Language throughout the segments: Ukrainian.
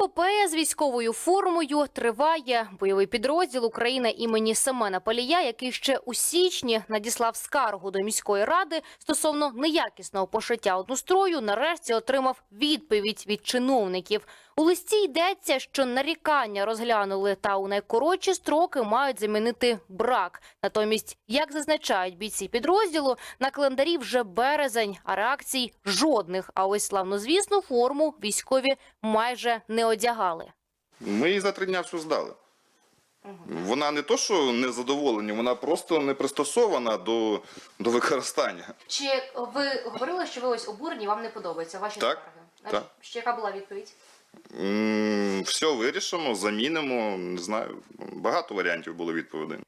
Епопея з військовою формою триває. Бойовий підрозділ Україна імені Семена Палія, який ще у січні надіслав скаргу до міської ради стосовно неякісного пошиття однострою, нарешті отримав відповідь від чиновників. У листі йдеться, що нарікання розглянули та у найкоротші строки мають замінити брак. Натомість, як зазначають бійці підрозділу, на календарі вже березень, а реакцій жодних. А ось славнозвісну форму військові майже не одягали. Ми її за три дня всю здали. Вона не то, що не задоволені, вона просто не пристосована до, до використання. Чи ви говорили, що ви ось обурені, вам не подобається ваші Так, скарги? так. Ще яка була відповідь? Все вирішимо, замінимо. Не знаю, багато варіантів було відповідей.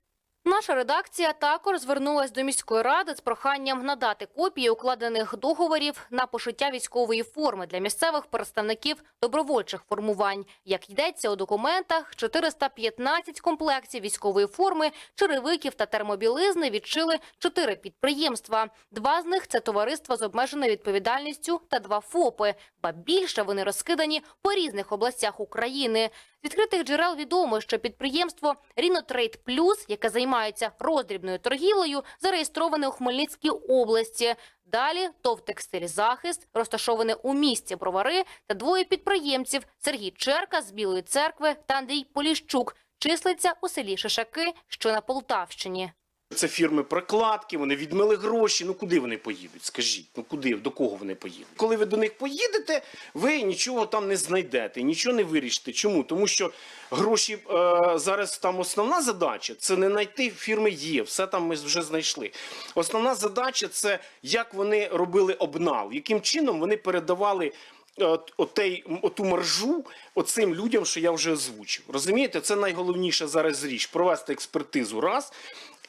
Наша редакція також звернулась до міської ради з проханням надати копії укладених договорів на пошиття військової форми для місцевих представників добровольчих формувань. Як йдеться у документах, 415 комплектів військової форми, черевиків та термобілизни відшили чотири підприємства. Два з них це товариства з обмеженою відповідальністю та два ФОПи. Ба більше вони розкидані по різних областях України. З відкритих джерел відомо, що підприємство Рінотрейд Плюс, яке займається роздрібною торгівлею, зареєстроване у Хмельницькій області. Далі ТОВ «Текстиль Захист, розташоване у місті Бровари, та двоє підприємців Сергій Черка з Білої церкви та Андрій Поліщук числиться у селі Шишаки, що на Полтавщині. Це фірми прокладки, вони відмили гроші. Ну куди вони поїдуть? Скажіть, ну куди, до кого вони поїдуть? Коли ви до них поїдете, ви нічого там не знайдете, нічого не вирішите. Чому? Тому що гроші е, зараз там основна задача це не знайти фірми є, все там ми вже знайшли. Основна задача це як вони робили обнал, яким чином вони передавали. От, отей, оту маржу оцим людям, що я вже озвучив. Розумієте, це найголовніша зараз річ провести експертизу раз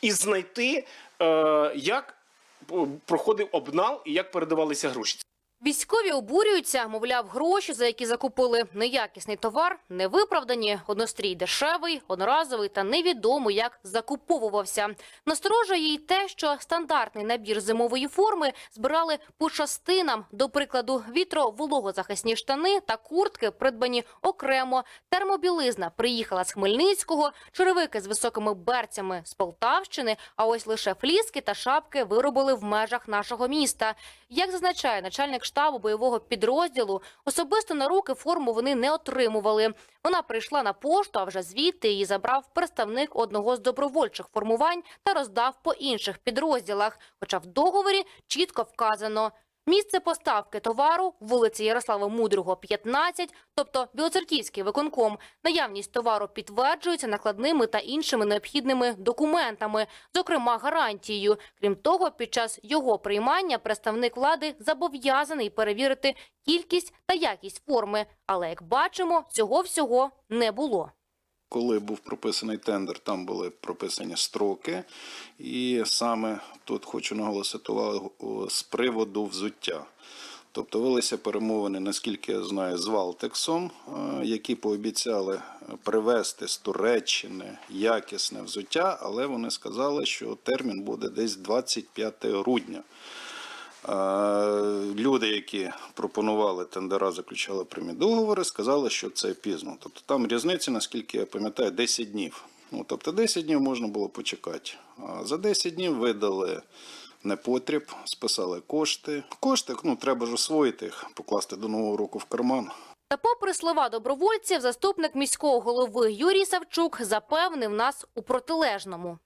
і знайти, е, як проходив обнал і як передавалися гроші. Військові обурюються, мовляв, гроші, за які закупили неякісний товар, невиправдані. Однострій дешевий, одноразовий та невідомо, як закуповувався. Насторожує й те, що стандартний набір зимової форми збирали по частинам. До прикладу, вітро-вологозахисні штани та куртки придбані окремо. Термобілизна приїхала з Хмельницького, черевики з високими берцями з Полтавщини. А ось лише фліски та шапки виробили в межах нашого міста. Як зазначає начальник штабу бойового підрозділу, особисто на руки форму вони не отримували. Вона прийшла на пошту, а вже звідти її забрав представник одного з добровольчих формувань та роздав по інших підрозділах. Хоча в договорі чітко вказано. Місце поставки товару вулиці Ярослава Мудрого, 15, тобто Білоцерківський виконком. Наявність товару підтверджується накладними та іншими необхідними документами, зокрема гарантією. Крім того, під час його приймання представник влади зобов'язаний перевірити кількість та якість форми. Але як бачимо, цього всього не було. Коли був прописаний тендер, там були прописані строки, і саме тут хочу наголосити увагу з приводу взуття. Тобто велися перемовини, наскільки я знаю, з Валтексом, е, які пообіцяли привезти з Туреччини якісне взуття, але вони сказали, що термін буде десь 25 грудня. Люди, які пропонували тендера, заключали прямі договори, сказали, що це пізно. Тобто там різниця, наскільки я пам'ятаю, 10 днів. Ну, тобто 10 днів можна було почекати. А за 10 днів видали непотріб, списали кошти. Кошти ну, треба ж освоїти їх, покласти до нового року в карман. Та, попри слова добровольців, заступник міського голови Юрій Савчук запевнив нас у протилежному.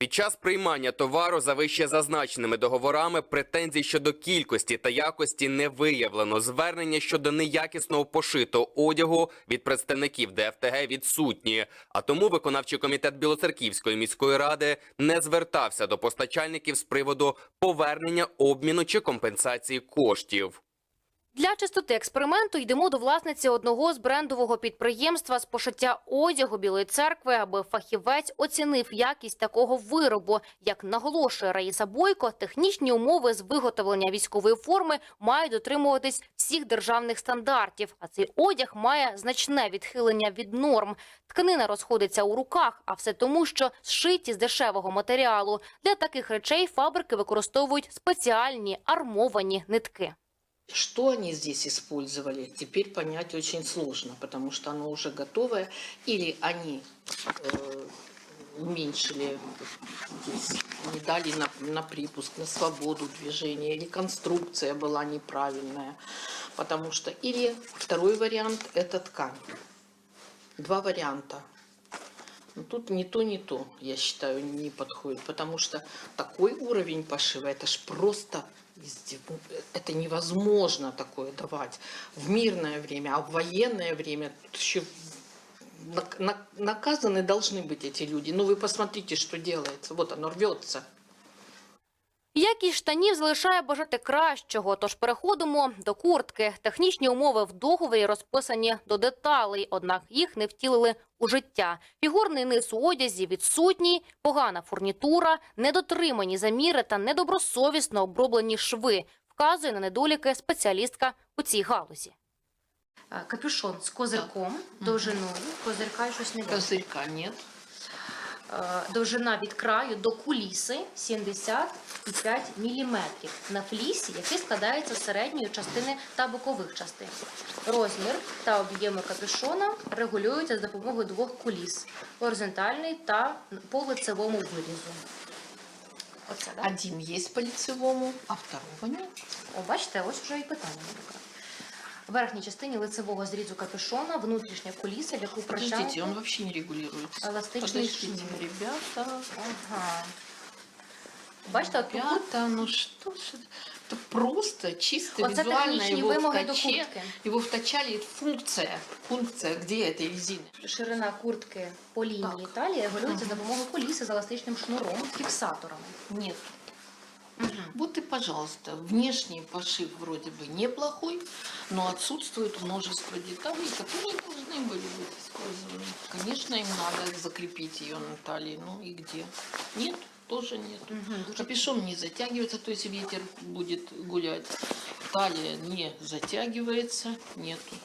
Під час приймання товару за вище зазначеними договорами претензій щодо кількості та якості не виявлено. Звернення щодо неякісного пошитого одягу від представників ДФТГ відсутні. А тому виконавчий комітет Білоцерківської міської ради не звертався до постачальників з приводу повернення обміну чи компенсації коштів. Для чистоти експерименту йдемо до власниці одного з брендового підприємства з пошиття одягу Білої церкви, аби фахівець оцінив якість такого виробу. Як наголошує Раїса Бойко, технічні умови з виготовлення військової форми мають дотримуватись всіх державних стандартів. А цей одяг має значне відхилення від норм. Тканина розходиться у руках, а все тому, що зшиті з дешевого матеріалу. Для таких речей фабрики використовують спеціальні армовані нитки. Что они здесь использовали, теперь понять очень сложно, потому что оно уже готовое. Или они э, уменьшили, здесь, не дали на, на припуск, на свободу движения, или конструкция была неправильная. Потому что, или второй вариант – это ткань. Два варианта. Но тут ни то, ни то, я считаю, не подходит, потому что такой уровень пошива, это ж просто, издев- это невозможно такое давать в мирное время, а в военное время еще нак- нак- наказаны должны быть эти люди. Ну вы посмотрите, что делается, вот оно рвется. Якість штанів залишає бажати кращого, тож переходимо до куртки. Технічні умови в договорі розписані до деталей, однак їх не втілили у життя. Фігурний низ у одязі відсутній, погана фурнітура, недотримані заміри та недобросовісно оброблені шви. Вказує на недоліки спеціалістка у цій галузі. Капюшон з козирком, довжиною, козирка щось не Козырька нет. Е, довжина від краю до куліси 75 мм на флісі, який складається з середньої частини та бокових частин. Розмір та об'єми капюшона регулюються за допомогою двох куліс горизонтальний та по лицевому вирізу. Оце, так? Один есть по лицевому, а второго нет. О, бачите, ось вже і питання. наприклад. В верхній частині лицевого зрізу капюшона внутрішня куліса, в яку Подождите, он прищають вообще не регулируется. еластичний Подождите, шнур. ребята. Ага. Бачите, от тут Ребята, ну что ж это? Это просто чисто Оце визуально технічні его вимоги до втаче, куртки. его втачали это функция, функция где этой резины. Ширина куртки по лінії Так. талії регулюється за допомогою коліси з еластичним шнуром, фіксаторами. Нет. Вот и, пожалуйста, внешний пошив вроде бы неплохой, но отсутствует множество деталей, которые должны были быть использованы. Конечно, им надо закрепить ее на талии, ну и где? Нет, тоже нет. Капюшон не затягивается, то есть ветер будет гулять. Талия не затягивается, нету.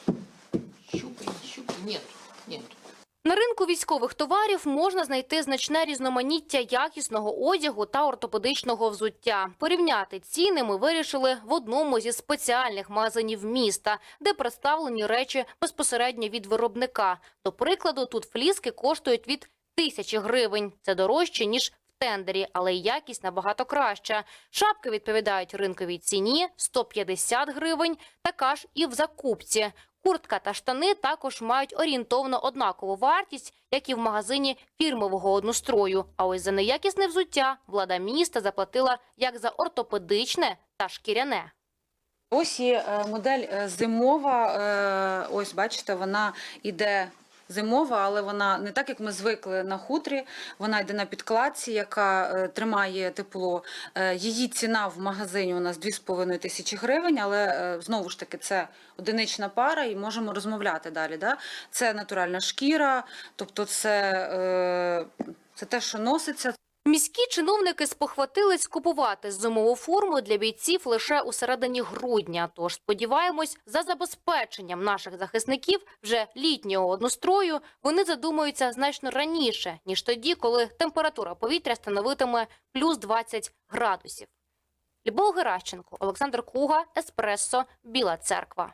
Щупай, щупай, нету, нету. На ринку військових товарів можна знайти значне різноманіття якісного одягу та ортопедичного взуття. Порівняти ціни ми вирішили в одному зі спеціальних магазинів міста, де представлені речі безпосередньо від виробника. До прикладу, тут фліски коштують від тисячі гривень. Це дорожче ніж в тендері, але й якість набагато краща. Шапки відповідають ринковій ціні 150 гривень, така ж і в закупці. Куртка та штани також мають орієнтовно однакову вартість, як і в магазині фірмового однострою. А ось за неякісне взуття влада міста заплатила як за ортопедичне та шкіряне. Ось є е, модель е, зимова. е, Ось бачите, вона йде зимова, але вона не так, як ми звикли на хутрі. Вона йде на підкладці, яка е, тримає тепло. Е, Її ціна в магазині у нас 2,5 тисячі гривень, але е, знову ж таки це одинична пара, і можемо розмовляти далі. Да? Це натуральна шкіра, тобто це, це те, що носиться. Міські чиновники спохватились купувати зимову форму для бійців лише у середині грудня. Тож сподіваємось, за забезпеченням наших захисників вже літнього однострою вони задумаються значно раніше ніж тоді, коли температура повітря становитиме плюс 20 градусів. Любов Геращенко, Олександр Куга, Еспресо, Біла Церква.